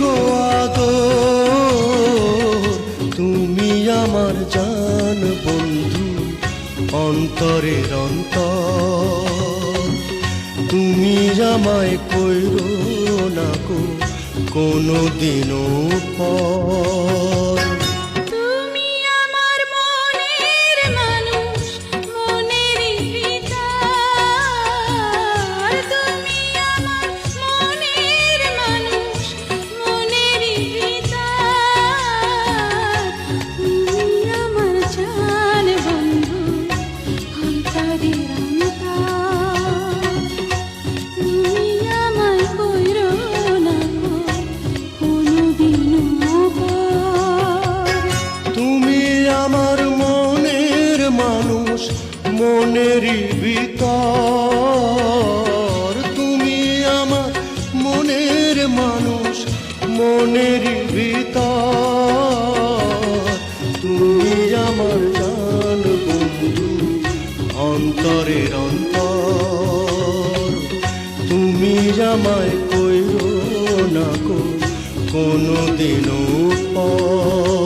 গো তুমি আমার জান বন্ধু, অন্তরের অন্তর। তুমি আমায় কইর না কো কোনো দিনও পর। মনেরই ভিতর। তুমি আমার জান বন্ধু, অন্তরের অন্তর। তুমি আমায় কইরো না কোনো দিনও পর।